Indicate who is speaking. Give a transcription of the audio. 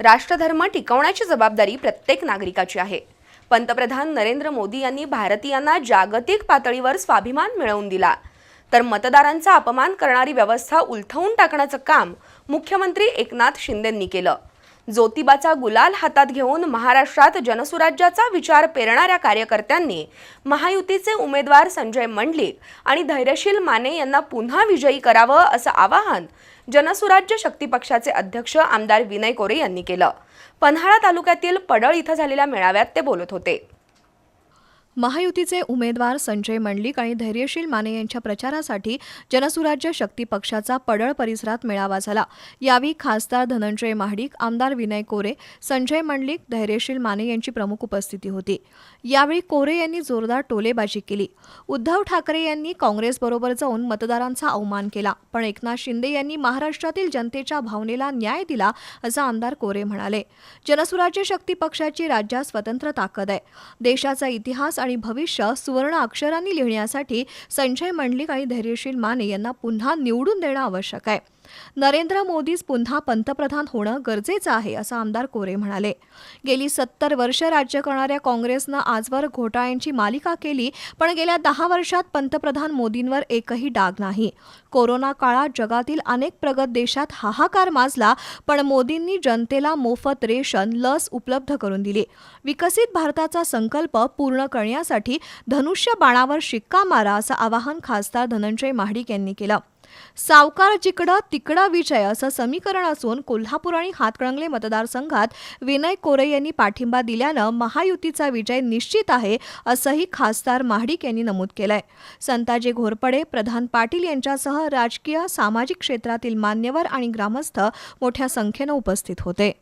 Speaker 1: राष्ट्रधर्म टिकवण्याची जबाबदारी प्रत्येक नागरिकाची आहे. पंतप्रधान नरेंद्र मोदी यांनी भारतीयांना जागतिक पातळीवर स्वाभिमान मिळवून दिला. तर मतदारांचा अपमान करणारी व्यवस्था उलथवून टाकण्याचं काम मुख्यमंत्री एकनाथ शिंदेंनी केलं. ज्योतिबाचा गुलाल हातात घेऊन महाराष्ट्रात जनसुराज्याचा विचार पेरणाऱ्या कार्यकर्त्यांनी महायुतीचे उमेदवार संजय मंडलिक आणि धैर्यशील माने यांना पुन्हा विजयी करावं असं आवाहन जनसुराज्य शक्ती पक्षाचे अध्यक्ष आमदार विनय कोरे यांनी केलं. पन्हाळा तालुक्यातील पडळ इथं झालेल्या मेळाव्यात ते बोलत होते.
Speaker 2: महायुतीचे उमेदवार संजय मंडलिक आणि धैर्यशील माने यांच्या प्रचारासाठी जनसुराज्य शक्ती पक्षाचा पडळ परिसरात मेळावा झाला. यावेळी खासदार धनंजय महाडिक आमदार विनय कोरे संजय मंडलिक धैर्यशील माने यांची प्रमुख उपस्थिती होती. यावेळी कोरे यांनी जोरदार टोलेबाजी केली. उद्धव ठाकरे यांनी काँग्रेसबरोबर जाऊन मतदारांचा अवमान केला पण एकनाथ शिंदे यांनी महाराष्ट्रातील जनतेच्या भावनेला न्याय दिला असं आमदार कोरे म्हणाले. जनसुराज्य शक्ती पक्षाची राज्यात स्वतंत्र ताकद आहे. देशाचा इतिहास आणि भविष्य सुवर्ण अक्षरांनी लिहिण्यासाठी संजय मंडलिक आणि धैर्यशील माने यांना पुन्हा निवडून देणं आवश्यक आहे. नरेंद्र मोदीच पुन्हा पंतप्रधान होणं गरजेचं आहे असं आमदार कोरे म्हणाले. गेली सत्तर वर्ष राज्य करणाऱ्या काँग्रेसनं आजवर घोटाळ्यांची मालिका केली पण गेल्या दहा वर्षात पंतप्रधान मोदींवर एकही डाग नाही. कोरोना काळात जगातील अनेक प्रगत देशात हाहाकार माजला पण मोदींनी जनतेला मोफत रेशन लस उपलब्ध करून दिली. विकसित भारताचा संकल्प पूर्ण करण्यासाठी धनुष्य बाणावर शिक्का मारा असं आवाहन खासदार धनंजय महाडिक यांनी केलं. सावकार जिकडं तिकडं विजय असं समीकरण असून कोल्हापूर आणि हातकणंगले मतदारसंघात विनय कोरे यांनी पाठिंबा दिल्यानं महायुतीचा विजय निश्चित आहे असंही खासदार महाडिक यांनी नमूद केलंय. संताजी घोरपडे प्रधान पाटील यांच्यासह राजकीय सामाजिक क्षेत्रातील मान्यवर आणि ग्रामस्थ मोठ्या संख्येनं उपस्थित होते.